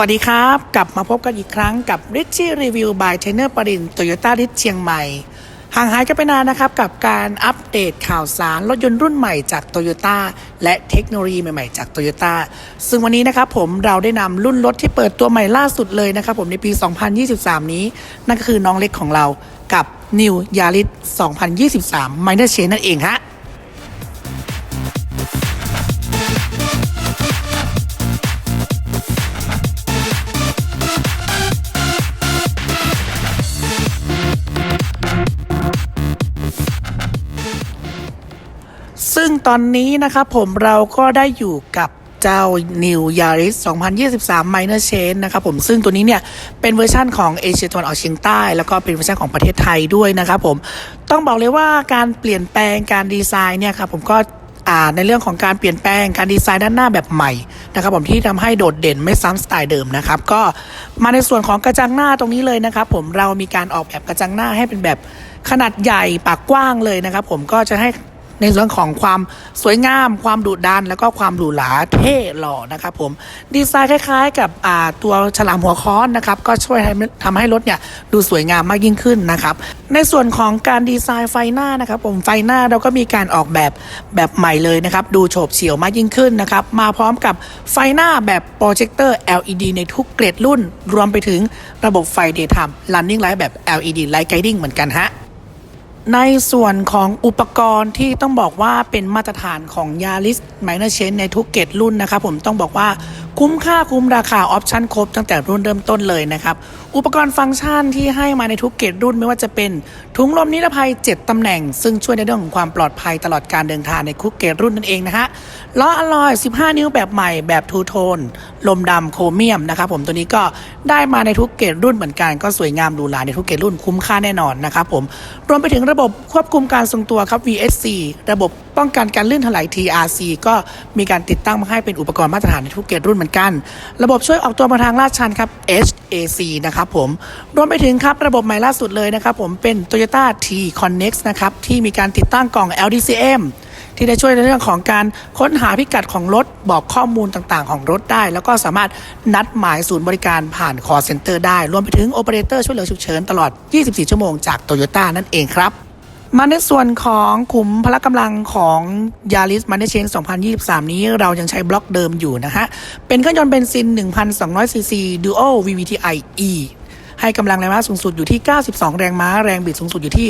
วัสดีครับ กลับมาพบกันอีกครั้งกับ Richie Review by Trainer ปรินโตโยต้าริชเชียงใหม่ ห่างหายกันไปนานนะครับ กับการอัปเดตข่าวสารรถยนต์รุ่นใหม่จากโตโยต้าและเทคโนโลยีใหม่ๆจากโตโยต้าซึ่งวันนี้นะครับผมเราได้นำรุ่นรถที่เปิดตัวใหม่ล่าสุดเลยนะครับผมในปี 2023 นี้ นั่นก็คือน้องเล็กของเรากับ New Yaris 2023 Minor Change นั่นเองฮะ ซึ่งตอนนี้นะครับผมเราก็ได้อยู่กับเจ้า New Yaris 2023 Minor Change นะครับผมซึ่งตัวนี้เนี่ย เป็นเวอร์ชั่นของเอเชียตะวันออกเฉียงใต้ แล้วก็เป็นเวอร์ชันของประเทศไทยด้วยนะครับผมต้องบอกเลยว่าการเปลี่ยนแปลงการดีไซน์เนี่ยครับผมก็ในเรื่องของการเปลี่ยนแปลงการดีไซน์ด้านหน้าแบบใหม่นะครับผมที่ทำให้โดดเด่นไม่ซ้ำสไตล์เดิมนะครับก็มาในส่วนของกระจังหน้าตรงนี้เลยนะครับผมเรามีการออกแบบกระจังหน้าให้เป็นแบบขนาดใหญ่ปากกว้างเลยนะครับผมก็จะให้ ในเรื่องของความสวยงาม ความดุดัน แล้วก็ความหรูหราเท่หล่อนะครับผมดีไซน์คล้ายๆ กับตัวฉลามหัวค้อนนะครับก็ช่วยทำให้รถเนี่ยดูสวยงามมากยิ่งขึ้นนะครับในส่วนของการดีไซน์ไฟหน้านะครับผมไฟหน้าเราก็มีการออกแบบแบบใหม่เลยนะครับดูโฉบเฉี่ยวมากยิ่งขึ้นนะครับมาพร้อมกับไฟหน้าแบบโปรเจคเตอร์ LED ในทุกเกรดรุ่น รวมไปถึงระบบไฟ Daytime Running Light แบบ LED Light Guiding เหมือนกันฮะ ในส่วนของอุปกรณ์ที่ต้องบอกว่าเป็นมาตรฐานของยาลิสไมเนอร์เชนในทุกเกตรุ่นนะครับผมต้องบอกว่าคุ้มค่าคุ้มราคาออปชั่นครบตั้งแต่รุ่นเริ่มต้นเลยนะครับ อุปกรณ์ฟังก์ชันที่ให้มาในทุกเกรดรุ่นไม่ว่าจะเป็นถุงลมนิรภัย 7 ตำแหน่ง ซึ่งช่วยในเรื่องของความปลอดภัยตลอดการเดินทางในทุกเกรดรุ่นนั่นเองนะฮะล้ออลลอย 15 นิ้วแบบใหม่แบบทูโทน ลมดำโครเมียมนะครับผมตัวนี้ก็ได้มาในทุกเกรดรุ่นเหมือนกันก็สวยงามหรูหราในทุกเกรดรุ่นคุ้มค่าแน่นอนนะครับผมรวมไปถึงระบบควบคุมการทรงตัวครับ VSC ระบบป้องกันการลื่นถลาย TRC ก็มีการติดตั้งมาให้เป็นอุปกรณ์มาตรฐานในทุกเกรดรุ่นเหมือนกัน ระบบช่วยออกตัวมาทางลาดชันครับ HAC นะครับผมรวมไปถึงครับระบบใหม่ล่าสุดเลยนะครับผมเป็น Toyota T Connect นะครับที่มีการติดตั้งกล่อง LDCM ที่ได้ช่วยในเรื่องของการค้นหาพิกัดของรถบอกข้อมูลต่างๆ ของรถได้ แล้วก็สามารถนัดหมายศูนย์บริการผ่าน call center ได้ รวมไปถึงโอเปอเรเตอร์ช่วยเหลือฉุกเฉินตลอด 24 ชั่วโมงจาก Toyota นั่นเองครับ มาในส่วนของขุมพละกำลังของ Yaris m a n e c h a n 2023 นี้เรายังใช้บล็อกเดิมอยู่นะฮะ เป็นเครื่องยนต์เบนซิน 1,200 ซีซี Duo VVTi E ให้กำลังแรงม้าสูงสุดอยู่ที่ 92 แรงม้า แรงบิดสูงสุดอยู่ที่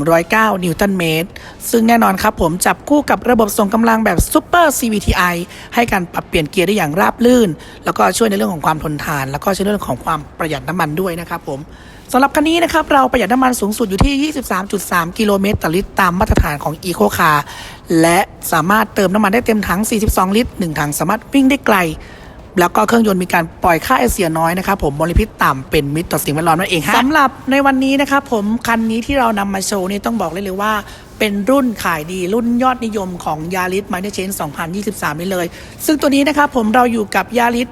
109 นิวตันเมตร ซึ่งแน่นอนครับผมจับคู่กับระบบส่งกำลังแบบ Super CVTi ให้การปรับเปลี่ยนเกียร์ได้อย่างราบลื่น แล้วก็ช่วยในเรื่องของความทนทาน แล้วก็ช่วยในเรื่องของความประหยัดน้ำมันด้วยนะครับผม สำหรับคันนี้นะครับเราประหยัดน้ำมันสูงสุดอยู่ที่ 23.3 กิโลเมตรต่อลิตรตามมาตรฐานของ Eco Car และสามารถเติมน้ำมันได้เต็มถัง 42 ลิตร 1 ถังสามารถวิ่งได้ไกล แล้วก็เครื่องยนต์มีการปล่อยค่าไอเสียน้อยนะครับผมมลพิษต่ำเป็นมิตรต่อสิ่งแวดล้อมนั่นเองฮะสำหรับในวันนี้นะครับผมคันนี้ที่เรานำมาโชว์นี่ต้องบอกเลยเลยว่าเป็นรุ่นขายดีรุ่นยอดนิยมของ Yaris Minor Change 2023 นี่เลย ซึ่งตัวนี้นะครับผมเราอยู่กับ Yaris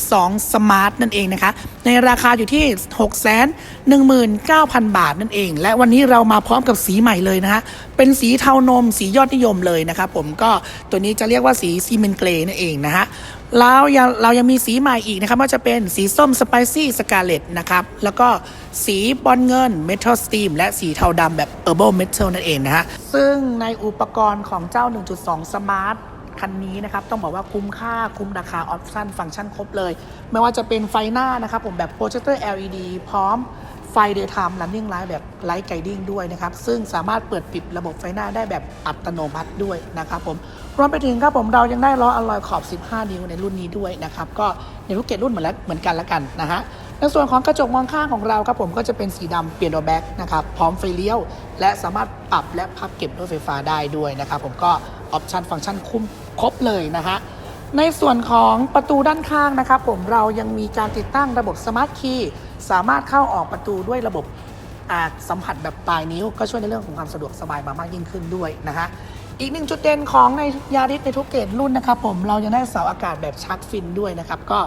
1.2 Smart นั่นเองนะคะ ในราคาอยู่ที่ 619,000 บาทนั่นเอง และวันนี้เรามาพร้อมกับสีใหม่เลยนะคะ เป็นสีเทานม สียอดนิยมเลยนะครับผมก็ตัวนี้จะเรียกว่าสีซีเมนเกรนั่นเองนะฮะแล้วยังเรายังมีสีใหม่อีกนะครับว่าจะเป็นสีส้มสไปซี่สกาเลตนะครับ แล้วก็สีบอลเงินเมทัลสตีมและสีเทาดำแบบเออร์เบิลเมทัลนั่นเองนะฮะ ซึ่งในอุปกรณ์ของเจ้า 1.2 Smart คันนี้นะครับ ต้องบอกว่าคุ้มค่าคุ้มราคาออปชั่นฟังก์ชันครบเลย ไม่ว่าจะเป็นไฟหน้านะครับ ผมแบบโปรเจคเตอร์ LED พร้อมไฟ Daytime Running Light แบบ Light Guiding ด้วยนะครับ ซึ่งสามารถเปิดปิดระบบไฟหน้าได้แบบอัตโนมัติด้วยนะครับผมรวมไปถึงครับผมเรายังได้ล้ออลลอยขอบ 15 นิ้วในรุ่นนี้ด้วยนะครับ ก็ในทุกเกรดรุ่นเหมือนเหมือนกันละกันนะฮะในส่วนของกระจกมองข้างของเราครับผมก็จะเป็นสีดำเปลี่ยนโดแบ็กนะครับพร้อมไฟเลี้ยว และสามารถปรับและพับเก็บด้วยไฟฟ้าได้ด้วยนะครับผมก็ออปชันฟังก์ชันคุ้ม ครบเลยนะฮะในส่วนของประตูด้านข้างนะครับผมเรายังมีการติดตั้งระบบสมาร์ทคีย์สามารถเข้าออกประตูด้วยระบบอ่าสัมผัสแบบปลายนิ้ว ก็ช่วยในเรื่องของความสะดวกสบายมามากยิ่งขึ้นด้วยนะฮะอีกหนึ่งจุดเด่นของในยาริสในทุกเกรดรุ่นนะครับผมเรายังได้เสาอากาศแบบชักฟินด้วยนะครับก็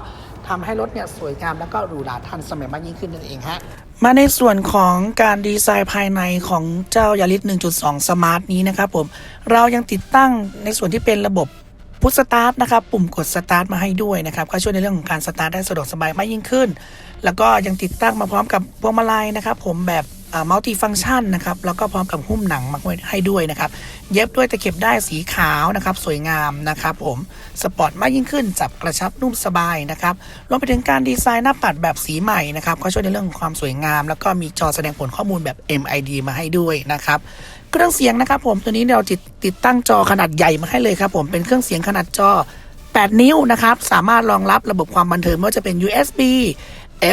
ทำให้รถเนี่ยสวยงามแล้วก็หรูหราทันสมัยมากยิ่งขึ้นนั่นเองฮะ มาในส่วนของการดีไซน์ภายในของเจ้ายาริส1.2 Smart นี้นะครับผม เรายังติดตั้งในส่วนที่เป็นระบบพุทสตาร์ทนะครับ ปุ่มกดสตาร์ทมาให้ด้วยนะครับ ก็ช่วยในเรื่องของการสตาร์ทได้สะดวกสบายมากยิ่งขึ้น แล้วก็ยังติดตั้งมาพร้อมกับพวงมาลัยนะครับ ผมแบบ มัลติฟัง c t ชันนะครับแล้วก็พร้อมกับหุ้มหนังมาให้ด้วยนะครับ เย็บด้วยตะเข็บได้สีขาวนะครับ สวยงามนะครับผมสปอร์ตมากยิ่งขึ้น จับกระชับนุ่มสบายนะครับรวมไปถึงการดีไซน์หน้าปัดแบบสีใหม่นะครับก็ช่วยในเรื่องของความสวยงาม แล้วก็มีจอแสดงผลข้อมูลแบบ MID มาให้ด้วยนะครับเครื่องเสียงนะครับผมตัวนี้เราติดติดตั้งจอขนาดใหญ่มาให้เลยครับผมเป็นเครื่องเสียงขนาดจอ8 นิ้วนะครับ สามารถรองรับระบบความบันเทิงไม่ว่าจะเป็น USB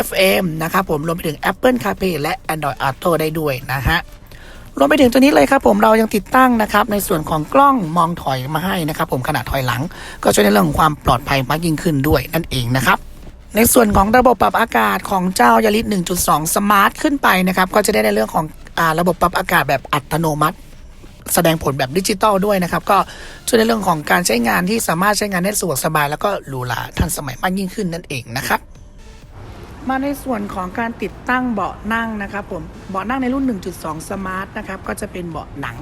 FM นะครับผมรวมไปถึง Apple CarPlay และ Android Auto ได้ด้วยนะฮะรวมไปถึงตัวนี้เลยครับผมเรายังติดตั้งนะครับในส่วนของกล้องมองถอยมาให้นะครับผมขนาดถอยหลัง ก็ช่วยในเรื่องของความปลอดภัยมากยิ่งขึ้นด้วยนั่นเองนะครับในส่วนของระบบปรับอากาศของเจ้ายาริส1.2 สมาร์ทขึ้นไปนะครับก็จะได้ในเรื่องของอระบบปรับอากาศแบบอัตโนมัติ แสดงผลแบบดิจิตอลด้วยนะครับ ก็ช่วยในเรื่องของการใช้งานที่สามารถใช้งานได้สะดวกสบาย แล้วก็หรูหราทันสมัยมากยิ่งขึ้นนั่นเองนะครับ มาในส่วนของการติดตั้งเบาะนั่งนะครับผมเบาะนั่งในรุ่น 1.2 Smart นะครับก็จะเป็นเบาะหนัง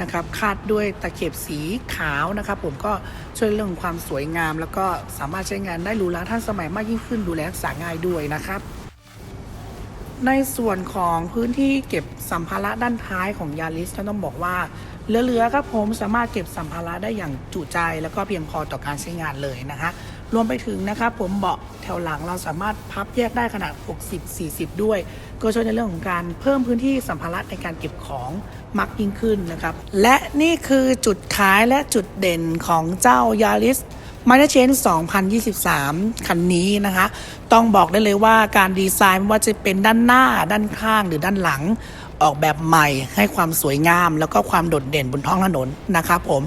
นะครับคาดด้วยตะเข็บสีขาวนะครับผมก็ช่วยเรื่องความสวยงาม แล้วก็สามารถใช้งานได้รูราทันสมัยมากยิ่งขึ้นดูแลรักษาง่ายด้วยนะครับ ในส่วนของพื้นที่เก็บสัมภาระด้านท้ายของยาริสต้องบอกว่าเหลือๆครับผมสามารถเก็บสัมภาระได้อย่างจุใจ แล้วก็เพียงพอต่อการใช้งานเลยนะคะ รวมไปถึงนะครับผมเบาะแถวหลังเราสามารถพับแยกได้ขนาด 60 40 ด้วย ก็ช่วยในเรื่องของการเพิ่มพื้นที่สัมภาระในการเก็บของมากยิ่งขึ้นนะครับ และนี่คือจุดขายและจุดเด่นของเจ้ายาริสมาเชน2023 คันนี้นะคะ ต้องบอกได้เลยว่าการดีไซน์ไม่ว่าจะเป็นด้านหน้าด้านข้างหรือด้านหลัง ออกแบบใหม่ ให้ความสวยงาม แล้วก็ความโดดเด่นบนท้องถนนนะครับผม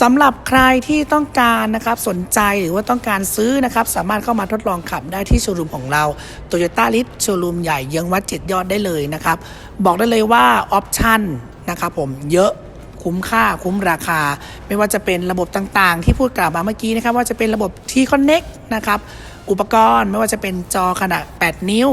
สำหรับใครที่ต้องการนะครับสนใจหรือว่าต้องการซื้อนะครับสามารถเข้ามาทดลองขับได้ที่โชว์รูมของเรา Toyota l i t โชว์รูมใหญ่เยื้องวัดเจ็ดยอดได้เลยนะครับบอกได้เลยว่าออปชั่นนะครับผมเยอะคุ้มค่าคุ้มราคา ไม่ว่าจะเป็นระบบต่างๆ ที่พูดกล่าวมาเมื่อกี้นะครับว่าจะเป็นระบบ T Connect นะครับอุปกรณ์ไม่ว่าจะเป็นจอขนาด 8 นิ้ว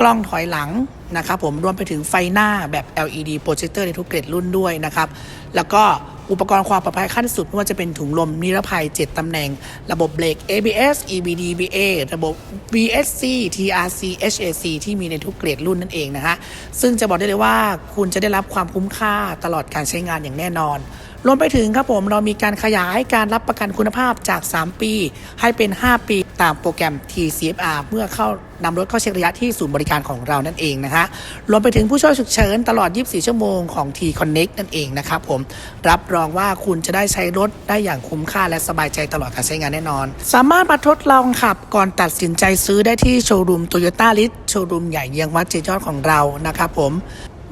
กล้องถอยหลัง นะครับผมรวมไปถึงไฟหน้าแบบ LED โปรเจคเตอร์ในทุกเกรดรุ่นด้วยนะครับ แล้วก็ อุปกรณ์ความปลอดภัยขั้นสุดไม่ว่าจะเป็นถุงลมนิรภัย 7 ตำแหน่ง ระบบเบรก ABS EBD BA ระบบ VSC TRC HAC ที่มีในทุกเกรดรุ่นนั่นเองนะคะซึ่งจะบอกได้เลยว่าคุณจะได้รับความคุ้มค่าตลอดการใช้งานอย่างแน่นอนรวมไปถึงครับผมเรามีการขยายการรับประกันคุณภาพจาก 3 ปี ให้เป็น 5 ปีตามโปรแกรม TCFR เมื่อเข้านำรถเข้าเช็คระยะที่ศูนย์บริการของเรานั่นเองนะคะรวมไปถึงผู้ช่วยฉุกเฉินตลอด 24 ชั่วโมงของ T Connect นั่นเองนะครับผมรับรองว่าคุณจะได้ใช้รถได้อย่างคุ้มค่าและสบายใจตลอดการใช้งานแน่นอน สามารถมาทดลองขับก่อนตัดสินใจซื้อได้ที่โชว์รูมโตโยต้าลิสโชว์รูมใหญ่เยียงวัดเจยอดของเรานะครับผม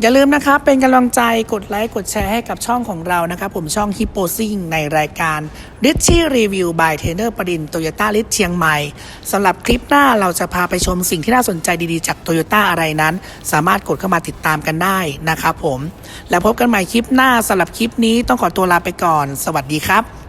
อย่าลืมนะครับ เป็นกำลังใจกดไลค์ กดแชร์ให้กับช่องของเรานะครับ ผมช่องฮิปโปซิงในรายการ r i c h i Review by t เ a อร์ปรินโตโยต้าลิทเชียงใหม่สำหรับคลิปหน้าเราจะพาไปชมสิ่งที่น่าสนใจดีๆ จากโตโยต้าอะไรนั้น สามารถกดเข้ามาติดตามกันได้นะครับผม แล้วพบกันใหม่คลิปหน้าสำหรับคลิปนี้ต้องขอตัวลาไปก่อน สวัสดีครับ